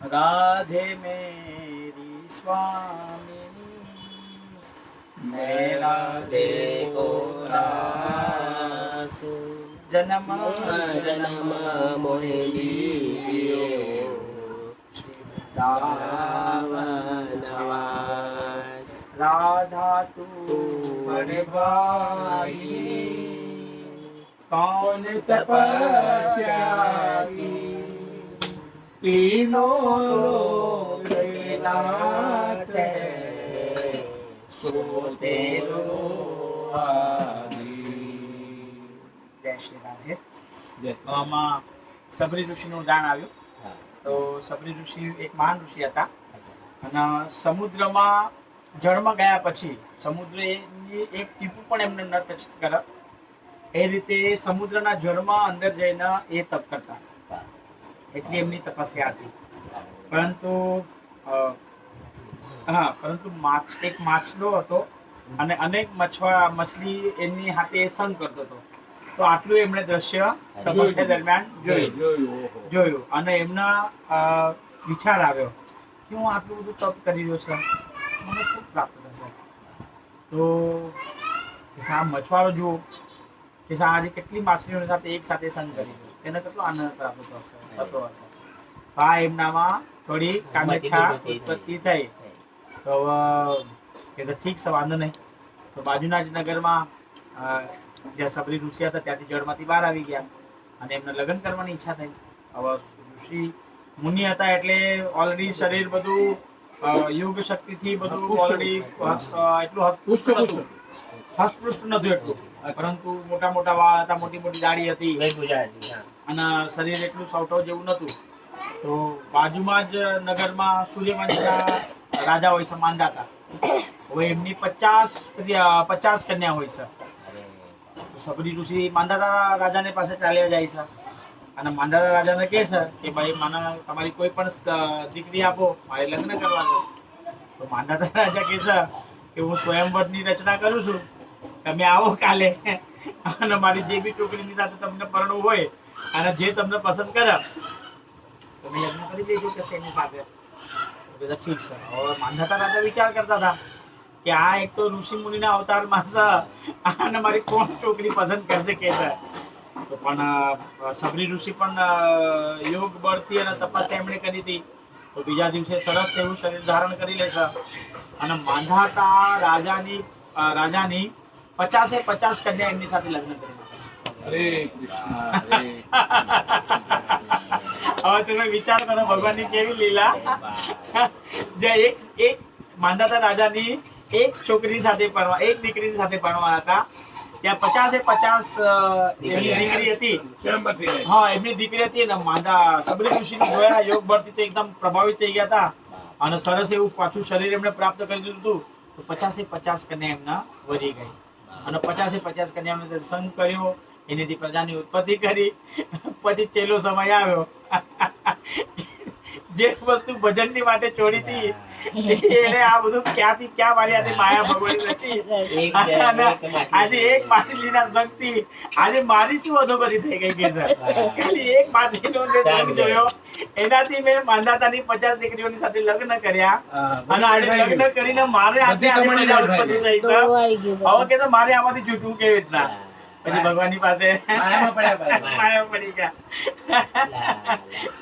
રાધે મેરી સ્વામિની. મેરા દે કોરાસુ જનમ જનમ મોહિની તાવનવાસ રાધા તું મને ભાઈ કોણ તપસ્યાની ભક્તિનો નાચે સોતે જય સબરી ઋષિનું દાન આવ્યું. તો સબરી ઋષિ એક મહાન ઋષિ હતા. અને સમુદ્રમાં જળમાં ગયા પછી સમુદ્રની એક ટીપું પણ એમને ન ટચ એ રીતે સમુદ્રના જળમાં અંદર જઈને એ તપ કરતા. એટલી એમની તપસ્યા હતી પરંતુ હા પરંતુ માછ એક માછલો હતો અને અનેક મછવા મછલી એમની હાથે એ સંગ કરતો હતો. તો આટલું એમણે દ્રશ્ય તપસ્યા દરમિયાન જોયું. જોયું અને એમના વિચાર આવ્યો કે હું આટલું બધું તપ કરી રહ્યો છું. મને શું પ્રાપ્ત થશે? તો આ સા મછવારો જુઓ. કે સા આજે કેટલી માછલીઓની સાથે એક સાથે સંગ કરી તેને કેટલો આનંદ પ્રાપ્ત થશે થતો હશે. હા એમનામાં થોડી કામેચ્છા ઉત્પત્તિ થઈ. તો કે તો ઠીક છે વાંધો નહીં. તો બાજુના જ નગરમાં જ્યાં સબરી ઋષિ હતા ત્યાંથી જળમાંથી બહાર આવી ગયા. અને એમને લગ્ન કરવાની ઈચ્છા થઈ. હવે ઋષિ મુનિ હતા એટલે ઓલરેડી શરીર બધું યોગ શક્તિથી બધું ઓલરેડી એટલું હસ્તપુષ્ટ નહોતું હસ્તપુષ્ટ નહોતું એટલું. પરંતુ મોટા મોટા વાળ હતા મોટી મોટી દાઢી હતી. અને શરીર એટલું સૌઠો જેવું નહોતું. તો બાજુમાં જ નગરમાં સૂર્યવંશના રાજા હોય છે માંદાતા હવે એમની પચાસ પચાસ કન્યા હોય છે. તો સબરી ઋષિ માંદાતા રાજાને પાસે ચાલ્યા જાય છે. અને માંદાતા રાજાને કહે છે કે ભાઈ, મને તમારી કોઈ પણ દીકરી આપો, મારે લગ્ન કરવા દો તો માંદાતા રાજા કહે છે કે, હું સ્વયંવરની રચના કરું છું. તમે આવો કાલે. અને મારી જે બી ટોકરીની સાથે તમને પરણવું હોય અને જે તમને પસંદ કરે. તમે લગ્ન કરી લેજો કે એની સાથે? બધા ઠીક છે. હવે માંધાતા રાજા વિચાર કરતા હતા કે આ એક તો ઋષિ મુનિના અવતારમાં છે. અને મારી કોણ છોકરી પસંદ કરશે કે છે? તો પણ સબરી ઋષિ પણ યોગ બળથી અને તપસ્યા એમણે કરી હતી. તો બીજા દિવસે સરસ એવું શરીર ધારણ કરી લેશે અને માંધાતા રાજાની રાજાની પચાસે પચાસ કન્યા એમની સાથે લગ્ન કરી. હરે કૃષ્ણ હવે તમે વિચાર કરો ભગવાનની કેવી લીલા? જે એક એક માંધાતા રાજાની એક છોકરી સાથે પરવા એક દીકરીની સાથે પરણવા હતા. ત્યાં પચાસે પચાસ એમની દીકરી હતી. હા એમની દીકરી હતી અને માંદા સબરી ઋષિને જોયા યોગ બળથી તે એકદમ પ્રભાવિત થઈ ગયા હતા. અને સરસ એવું પાછું શરીર એમણે પ્રાપ્ત કરી દીધું હતું. તો પચાસે પચાસ કન્યા એમના વધી ગઈ. અને પચાસે પચાસ કન્યા એમને સંગ કર્યો. એનેથી પ્રજાની ઉત્પત્તિ કરી પછી છેલ્લો સમય આવ્યો. જે વસ્તુ ભજનની માટે ચોરી હતી એને આ બધું ક્યાંથી ક્યાં મારી આજે માયા ભગવાન રચી આજે એક માછલીના શક્તિ. આજે મારી શું અધોગતિ થઈ ગઈ કે સર ખાલી એક માછલીનો મેં સંગ જોયો. એનાથી મેં માંદાતાની પચાસ દીકરીઓની સાથે લગ્ન કર્યા. અને આજે લગ્ન કરીને મારે આજે ઉત્પત્તિ થઈ સર હવે કે તો મારે આમાંથી છૂટવું કેવી રીતના? પછી ભગવાનની પાસે. માયા પડી ગયા.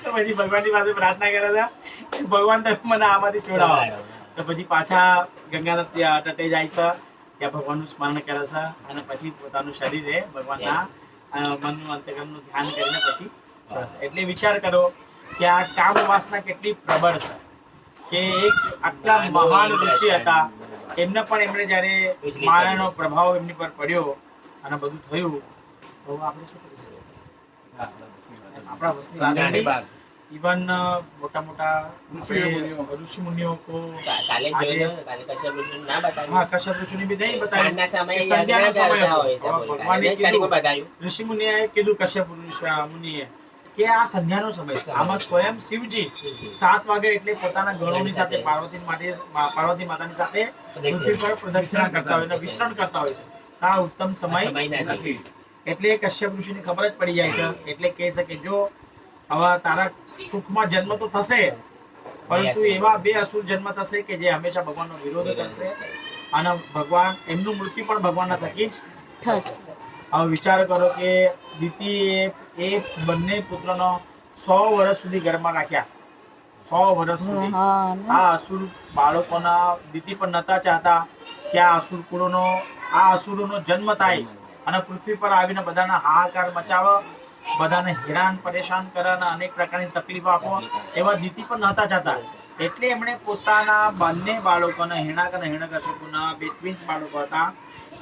તો પછી ભગવાનની પાસે પ્રાર્થના કરે છે ભગવાન તમે મને આમાંથી છોડાવો તો પછી પાછા ગંગાના ત્યાં તટે જાય છે. ત્યાં ભગવાનનું સ્મરણ કરે છે અને પછી પોતાનું શરીર ભગવાનના મનનું અંતકરણનું ધ્યાન કરીને પછી એટલે વિચાર કરો કે આ કામ વાસના કેટલી પ્રબળ છે. કે એક આટલા મહાન ઋષિ હતા. એમને પણ એમણે જ્યારે માયાનો પ્રભાવ એમની પર પડ્યો અને બધું થયું તો આપણે શું કરી શકીએ આપણા વસ્તી ઇવન મોટા મોટા ઋષિ મુનિઓ કો કાલે કાલે કશ્યપ ઋષિનું ના બતાવ્યું? હા કશ્યપ ઋષિની બી નહીં બતાવી સાંજના સમયે કે સમય હોય છે ભગવાને કાલે કીધું, બતાવ્યું. ઋષિ મુનિએ કીધું કશ્યપ મુનિએ કે આ સંધ્યાનો સમય છે. આમાં સ્વયં શિવજી સાત વાગે એટલે પોતાના ગણોની સાથે પાર્વતી માટે પાર્વતી માતાની સાથે પૃથ્વી પર પ્રદક્ષિણા કરતા હોય અને વિચરણ કરતા હોય છે. આ ઉત્તમ સમય નથી. એટલે કશ્યપ ઋષિને ખબર જ પડી જાય છે. એટલે કહે છે કે જો આવા તારા ટૂંકમાં જન્મ તો થશે પરંતુ એવા બે અસુર જન્મ થશે કે જે હંમેશા ભગવાનનો વિરોધ કરશે. અને ભગવાન એમનું મૃત્યુ પણ ભગવાનના થકી જ થશે. હવે વિચાર કરો કે દીતિ એ એ બંને પુત્રનો સો વર્ષ સુધી ઘરમાં રાખ્યા. સો વર્ષ સુધી. આ અસુર બાળકોના દીતિ પણ નતા ચાહતા. કે આ અસુર કુળોનો આ અસુરોનો જન્મ થાય અને પૃથ્વી પર આવીને બધાના હાહાકાર મચાવે, બધાને હેરાન, પરેશાન કરવાના અનેક પ્રકારની તકલીફ આપો, એવા નીતિ પણ નહોતા જતા. એટલે એમણે પોતાના બંને બાળકોને, હેણાક અને હેણકશિપુના બે ટ્વિન્સ બાળકો હતા,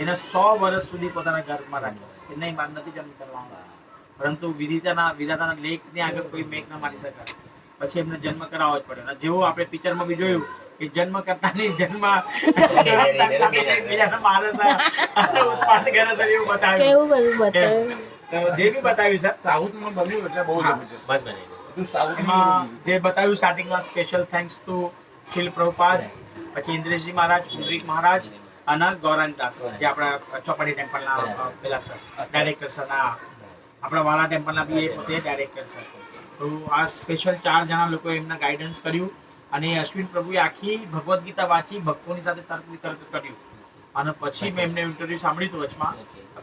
એને સો વર્ષ સુધી પોતાના ગર્ભમાં રાખ્યા. એને માન નથી જન્મ કરવાનો. પરંતુ વિધિતાના વિધાતાના લેખની આગળ કોઈ મેઘ ન માની શકાય. પછી એમને જન્મ કરાવવો જ પડે અને જેવું આપણે પિક્ચરમાં બી જોયું કે કરતા ની જન્મ બીજાનો માણસ ઉત્પાદ કરે છે એવું બતાવ્યું. કેવું બધું બતાવ્યું? જે બી બતાવ્યું સર સાઉથમાં બન્યું એટલે બહુ એમાં movie. જે બતાવ્યું સ્ટાર્ટિંગમાં special thanks to Srila Prabhupada પછી ઇન્દ્રેશજી મહારાજ પુંડરીક મહારાજ અને ગૌરાંગ દાસ જે આપણા ચોપાટી ટેમ્પલના પેલા સર ડાયરેક્ટર સર ના આપણા વાલા ટેમ્પલના બી એ પોતે ડાયરેક્ટર સર. તો આ સ્પેશિયલ ચાર જણા લોકો એમના ગાઈડન્સ કર્યું. અને અશ્વિન પ્રભુએ આખી ભગવદ્ ગીતા વાંચી, ભક્તોની સાથે તર્ક વિતર્ક કર્યું. અને પછી મેં એમને ઇન્ટરવ્યુ સાંભળ્યું વચમાં,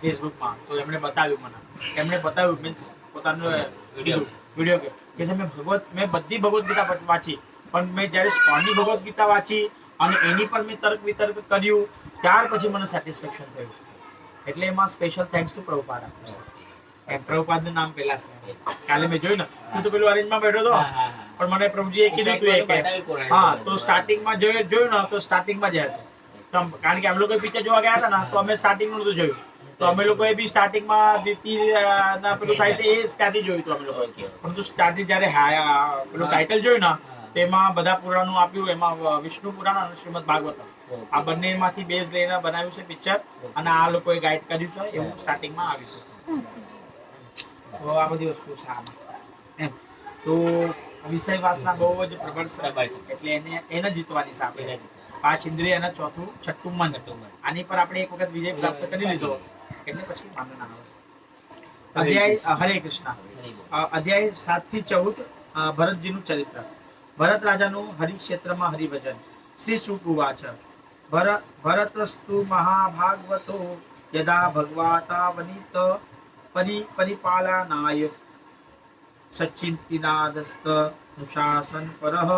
ફેસબુકમાં. તો એમણે બતાવ્યું મને. એમણે બતાવ્યું મીન્સ પોતાનું. વીડિયો કે છે, મેં ભગવત મેં બધી ભગવદ્ ગીતા વાંચી પણ મેં જ્યારે સ્વામી ભગવદ્ ગીતા વાંચી અને એની પર મેં તર્ક વિતર્ક કર્યું, ત્યાર પછી મને સેટિસ્ફેક્શન થયું. એટલે એમાં સ્પેશિયલ થેન્ક્સ ટુ પ્રભુપાદ આપું છું. પ્રભુપાદનું નામ પેલા છે. કાલે મેં જોયું ને, તું તો પેલું અરેન્જમાં બેઠો હતો. પણ મને પ્રભુજીએ કીધું હતું એ કે હા તો સ્ટાર્ટિંગમાં જોયું જોયું ને તો સ્ટાર્ટિંગમાં જ હતું. તો કારણ કે અમે લોકો પિક્ચર જોવા ગયા હતા ને તો અમે સ્ટાર્ટિંગનું જોયું. તો અમે લોકોએ બી સ્ટાર્ટિંગમાં દીતિ ના પેલું થાય છે એ ત્યાંથી જોયું હતું અમે લોકો. પરંતુ સ્ટાર્ટિંગ જ્યારે હા પેલું ટાઇટલ જોયું ને તેમાં બધા પુરાણો આપ્યું. એમાં વિષ્ણુ પુરાણ અને શ્રીમદ ભાગવત. આ બંનેમાંથી બેઝ લઈને બનાવ્યું છે પિક્ચર અને આ લોકોએ ગાઈડ કર્યું છે એવું સ્ટાર્ટિંગમાં આવ્યું છે. તો આ બધી વસ્તુ છે આમાં. એમ. તો વિષય વાસના બહુ જ પ્રબળ પ્રબળ છે. એટલે એને એને જીતવાની છે આપણે. પાંચ ઇન્દ્રિય અને ચોથું છઠ્ઠું મન આની પર આપણે એક વખત વિજય પ્રાપ્ત કરી લીધો. એટલે પછી વાંધો ના આવે. અધ્યાય હરે કૃષ્ણ. અધ્યાય સાતથી ચૌદ ભરતજીનું ચરિત્ર. ભરત રાજાનું હરિક્ષેત્રમાં હરિભજન. શ્રી સુકુવાચ ભરત ભરતસ્તુ મહાભાગવતો. યદા ભગવાતા વનિત. પરિ પરિપાલનાય. સચ્ચિંતિનાદસ્ત નુશાસન પરઃ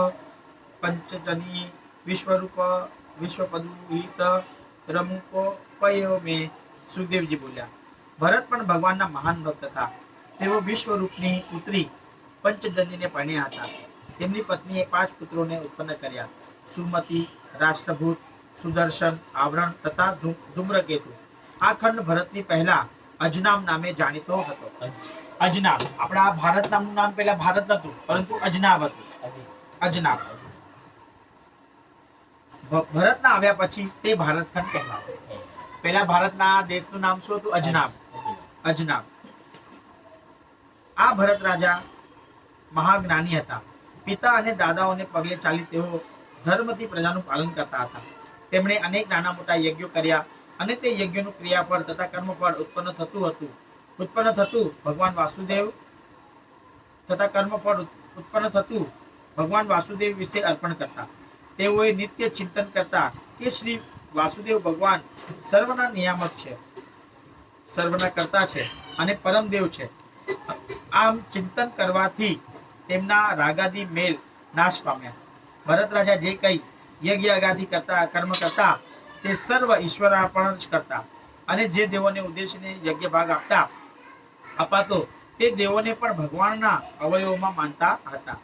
પંચજની વિશ્વરૂપ વિશ્વપદુહિત રમુકો પયો મે સુખદેવજી બોલ્યા ભરત પણ ભગવાનના મહાન ભક્ત હતા તેઓ વિશ્વરૂપની પુત્રી પંચજનીને પરણ્યા હતા તેમની પત્નીએ પાંચ પુત્રોને ઉત્પન્ન કર્યા। સુમતિ રાષ્ટ્રભૂત, સુદર્શન, આવરણ તથા ધૂમ્રકેતુ. આ ખંડ ભરતની પહેલા અજનામ નામે જાણીતો હતો. અજનાબ આપણા ભારત નામનું નામ પહેલા ભારત હતું પરંતુ અજનાબ હતું. અજનાબ ભરતના આવ્યા પછી તે ભારતખંડ કહેવાતો પહેલા ભારતના દેશનું નામ શું હતું? અજનાબ અજનાબ આ ભરત રાજા મહાજ્ઞાની હતા. પિતા અને દાદાઓને પગલે ચાલી તેઓ ધર્મથી પ્રજાનું પાલન કરતા હતા. તેમણે અનેક નાના મોટા યજ્ઞો કર્યા. અને તે યજ્ઞનું ક્રિયાફળ તથા કર્મફળ ઉત્પન્ન થતું હતું. ઉત્પન્ન થતું ભગવાન વાસુદેવ તથા કર્મફળ ઉત્પન્ન થતું ભગવાન વાસુદેવ વિશે અર્પણ કરતા. તેઓએ નિત્ય ચિંતન કરતા કે શ્રી વાસુદેવ ભગવાન સર્વના નિયામક છે, સર્વના કરતા છે અને પરમદેવ છે. આમ ચિંતન કરવાથી તેમના રાગાદી મેલ નાશ પામ્યા. ભરત રાજા જે કઈ યજ્ઞ અગાધી કરતા, કર્મ કરતા તે સર્વ ઈશ્વરાર્પણ જ કરતા. અને જે દેવોને ઉદ્દેશીને યજ્ઞ ભાગ આપતા, અપાતો, તે દેવોને પણ ભગવાનના અવયવોમાં માનતા હતા.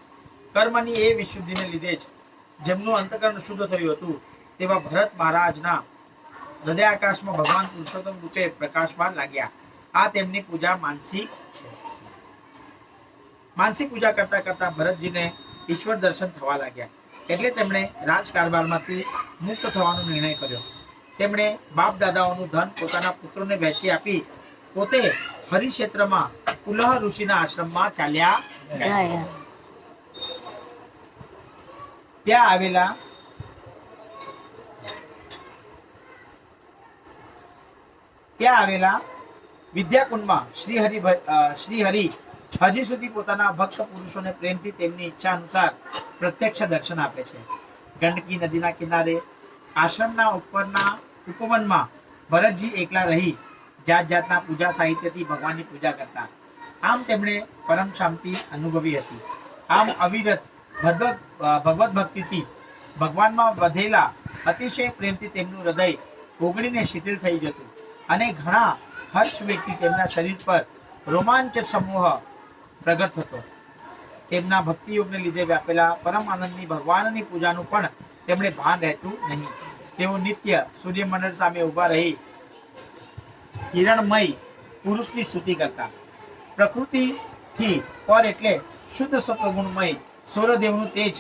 કર્મની એ વિશુદ્ધિને લીધે જ જેમનું અંતકરણ શુદ્ધ થયું હતું, તેવા ભરત મહારાજના હૃદય આકાશમાં ભગવાન પુરુષોત્તમ રૂપે પ્રકાશવાન લાગ્યા. આ તેમની પૂજા માનસી છે. માનસી પૂજા કરતા કરતા ભરતજીને ઈશ્વર દર્શન થવા લાગ્યા. એટલે તેમણે રાજકારભારમાંથી મુક્ત થવાનો નિર્ણય કર્યો. તેમણે બાપ દાદાઓનું ધન પોતાના પુત્રોને વેચી આપી પોતે હરિક્ષેત્રમાં કુલહ ઋષિના આશ્રમમાં ચાલ્યા ત્યાં આવેલા ત્યાં આવેલા વિદ્યાકુંડમાં શ્રી હરિ શ્રી હરિ હજી સુધી પોતાના ભક્ત પુરુષોને પ્રેમથી તેમની ઈચ્છા અનુસાર પ્રત્યક્ષ દર્શન આપે છે. ગંડકી નદીના કિનારે, આશ્રમના ઉપરના ઉપવનમાં ભરતજી એકલા રહી જાત જાતના પૂજા સાહિત્યથી ભગવાનની પૂજા કરતા. આમ તેમણે પરમ શાંતિ અનુભવી હતી. આમ અવિરત ભગવત ભગવત ભક્તિથી ભગવાનમાં વધેલા અતિશય પ્રેમથી તેમનું હૃદય ઓગળીને શિથિલ થઈ જતું અને ઘણા હર્ષ વ્યક્તિ તેમના શરીર પર રોમાંચ સમૂહ પ્રગટ થતો. તેમના ભક્તિ યોગને લીધે વ્યાપેલા પરમ આનંદની ભગવાનની પૂજાનું પણ તેમણે ભાન રહેતું નહીં. તેઓ નિત્ય સૂર્યમંડળ સામે ઊભા રહી હિરણમય પુરુષની સ્તુતિ કરતા. પ્રકૃતિથી પર એટલે શુદ્ધ સત્વગુણમય સૂર્યદેવનું તેજ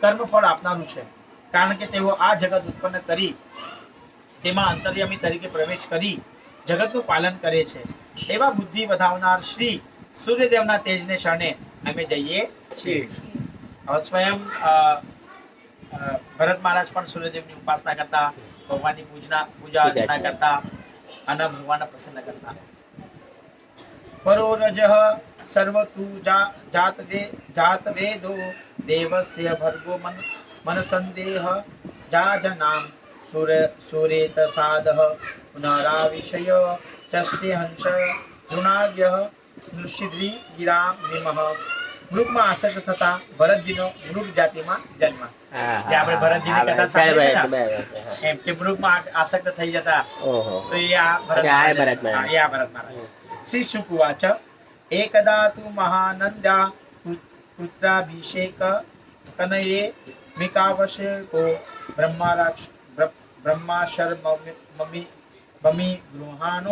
કર્મફળ આપનારું છે. કારણ કે તેઓ આ જગત ઉત્પન્ન કરી તેમાં અંતર્યામી તરીકે પ્રવેશ કરી જગતનું પાલન કરે છે. એવા બુદ્ધિ વધાવનાર શ્રી સૂર્યદેવના તેજને શરણે અમે જઈએ છીએ. હવે સ્વયં ભરત મહારાજ પણ સૂર્યદેવની ઉપાસના કરતા ભગવાનની પૂજના પૂજા અર્ચના કરતા અને ભગવાનને પ્રસન્ન કરતા. પરોરજ સર્વતુ જા- જાત દે જાત વેદો દેવસ્ય ભર્ગો મન મન સંદેહ જાજનામ સુર સુરેત સાદહ પુનરાવિષય ચષ્ટિ હંસ ગુણાવ્ય નૃષિદ્રી ગિરામ નિમહ મૃગમાં આસક્ત થતા ભરતજીનો મૃગ જાતિમાં જન્મ. જે આપણે ભરતજીની કથા સાંભળી. એમ કે મૃગમાં આસક્ત થઈ જતા. તો એ આ ભરત એ આ ભરત મહારાજ. શ્રી સુકુવાચ એકદા તુ મહાનંદા પુત્રાભિષેક કનયે મિકાવશે કો બ્રહ્મારાક્ષ બ્રહ્માશર મમી મમી ગૃહાનો